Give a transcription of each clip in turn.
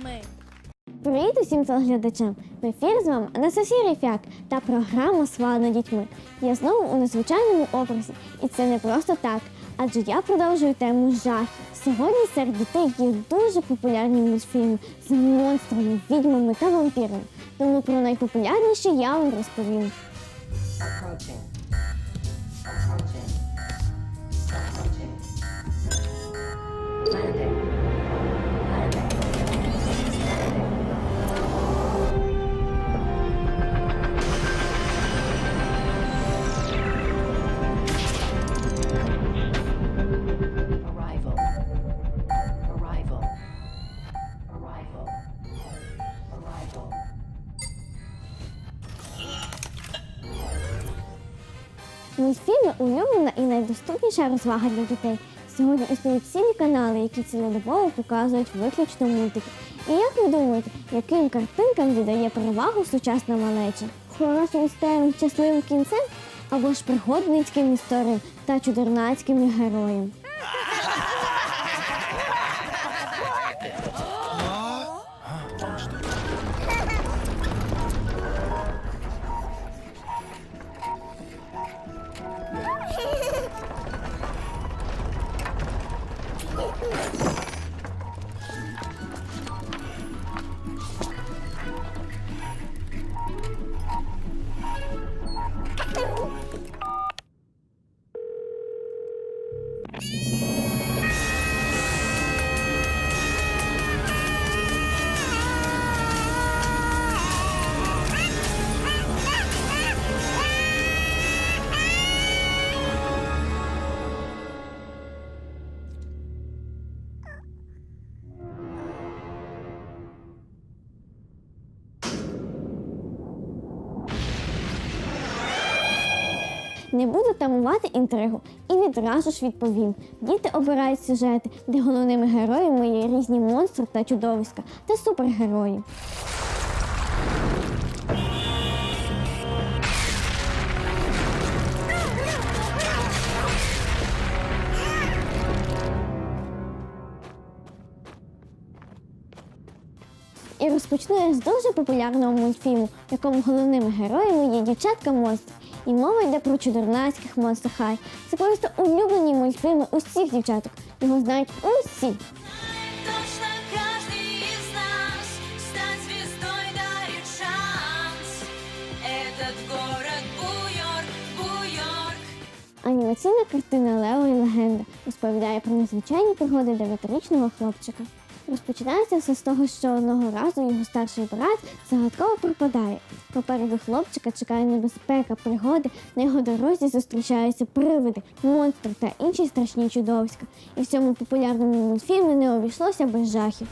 дітьми. Привіт усім телеглядачам! В ефір з вами Анастасія Рефяк та програма Славно дітьми. Я знову у незвичайному образі, і це не просто так, адже я продовжую тему жахів. Сьогодні серед дітей є дуже популярні мультфільми з монстрами, відьмами та вампірами. Тому про найпопулярніші я вам розповім. Улюблена і найдоступніша розвага для дітей. Сьогодні існують цілі канали, які цілодобово показують виключно мультики. І як ви думаєте, яким картинкам віддає перевагу сучасна малеча? Хорошим історіям щасливим кінцем або ж пригодницьким історіям та чудернацьким героям? Не буду тамувати інтригу і відразу ж відповім. Діти обирають сюжети, де головними героями є різні монстри та чудовиська та супергерої. І розпочну я з дуже популярного мультфільму, в якому головними героями є дівчатка монстр. І мова йде про чудернацьких монстр хай. Це просто улюблені мультфільми усіх дівчаток. Його знають усі. Анімаційна картина Лео і легенда розповідає про незвичайні пригоди дев'ятирічного хлопчика. Розпочинається все з того, що одного разу його старший брат загадково пропадає. Попереду хлопчика чекає небезпека, пригоди, на його дорозі зустрічаються привиди, монстри та інші страшні чудовиська. І в цьому популярному мультфільмі не обійшлося без жахів.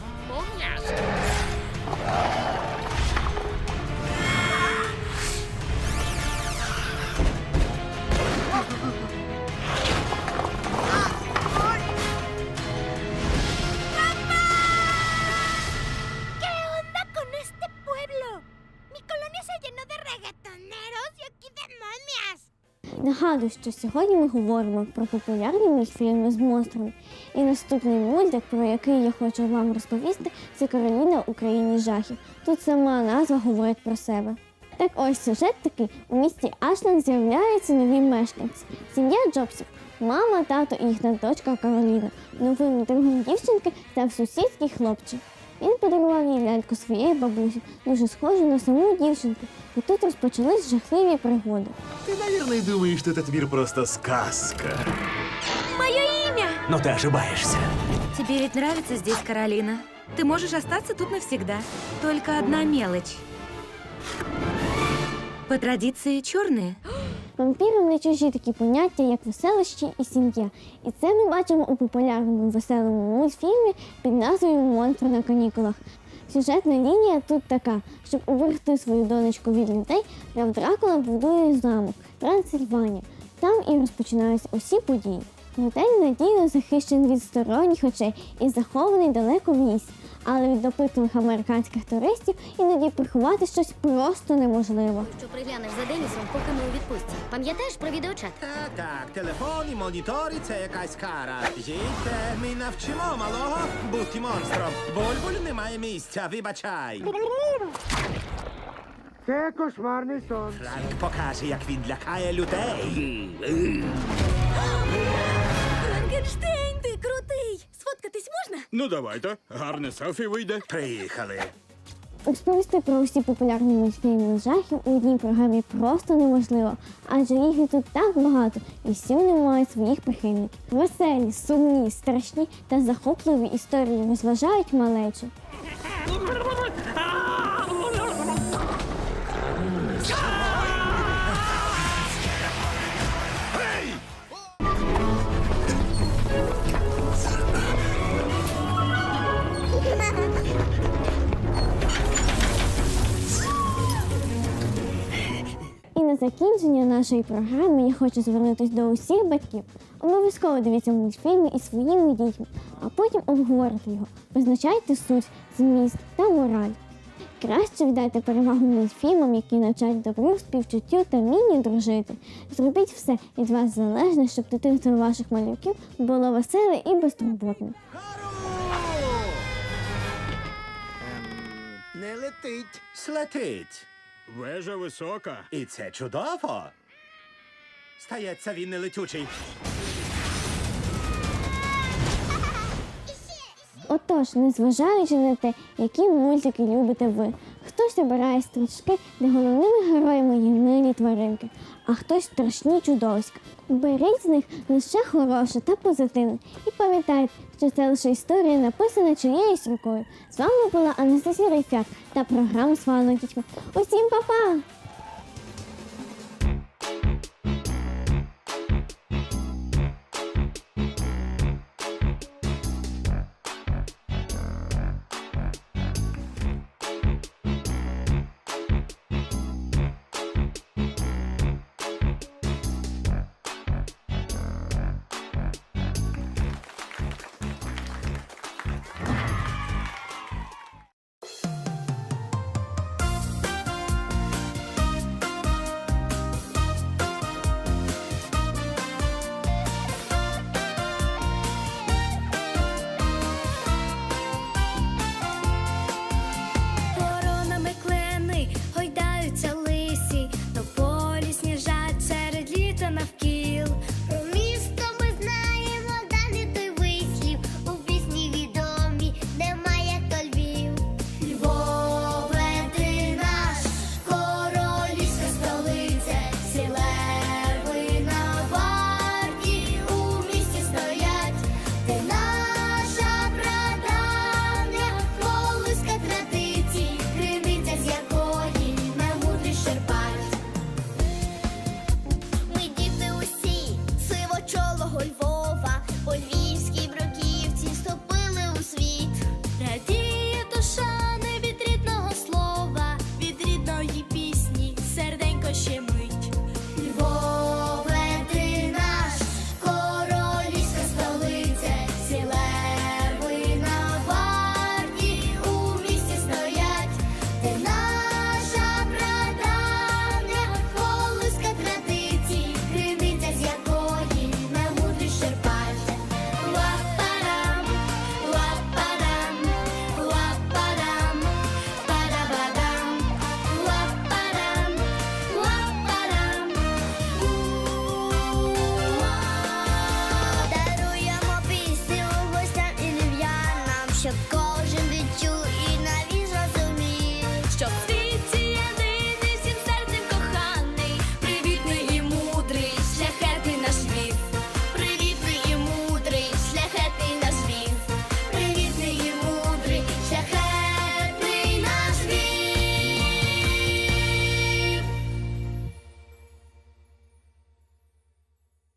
Нагадую, що сьогодні ми говоримо про популярні мультфільми з монстрами. І наступний мультик, про який я хочу вам розповісти, це Кароліна у країні жахів. Тут сама назва говорить про себе. Так ось сюжет такий: у місті Ашленд з'являються нові мешканці. Сім'я Джобсів, мама, тато і їхня дочка Кароліна. Новим другом дівчинки став сусідський хлопчик. Він подарував їй ляльку своєї бабусі, дуже схожу на саму дівчинку. І тут розпочались жахливі пригоди. Ты, наверное, думаешь, что этот мир просто сказка. Мое имя! Но ты ошибаешься. Тебе ведь нравится здесь, Каролина? Ты можешь остаться тут навсегда. Только одна мелочь. По традиции черные. Вампірам не чужі такі поняття, як веселощі і сім'я. І це ми бачимо у популярному веселому мультфільмі під назвою Монстр на канікулах. Сюжетна лінія тут така, щоб уберегти свою донечку від людей, прав Дракула будує замок Трансильванія. Там і розпочинаються усі події. Готель надійно захищений від сторонніх очей і захований далеко в лісі. Але від допитливих американських туристів іноді приховати щось просто неможливо. що приглянеш за Денісом, поки ми у відпустці. Пам'ятаєш про відеочат? Так, так, телефони, монітори це якась кара. Їдьте, ми навчимо малого бути монстром. Бульбуль немає місця, вибачай. Це кошмарний сон. Франк покаже, як він лякає людей. Ну давайте, гарне селфі вийде. Приїхали. Розповісти про усі популярні мультфільми жахів у одній програмі просто неможливо, адже їх і тут так багато, і всі вони мають своїх прихильників. Веселі, сумні, страшні та захопливі історії розважають малечу. Закінчення нашої програми я хочу звернутися до усіх батьків. Обов'язково дивіться мультфільми із своїми дітьми, а потім обговорити його. Визначайте суть, зміст та мораль. Краще віддайте перевагу мультфільмам, які навчають добру, співчуттю та вмінню дружити. Зробіть все від вас залежне, щоб дитинство ваших малюків було веселе і безтурботне. Не летить. Слетить. Вежа висока. І це чудово. Стається він не летючий. Отож, незважаючи на те, які мультики любите ви, хтось обирає стрічки, де головними героями є милі тваринки, а хтось страшні чудовиська. Беріть з них лише хороше та позитивне. І пам'ятайте, що це лише історія, написана чиєюсь рукою. З вами була Анастасія Рейфяк та програма «Свалено дітьми». Усім па-па!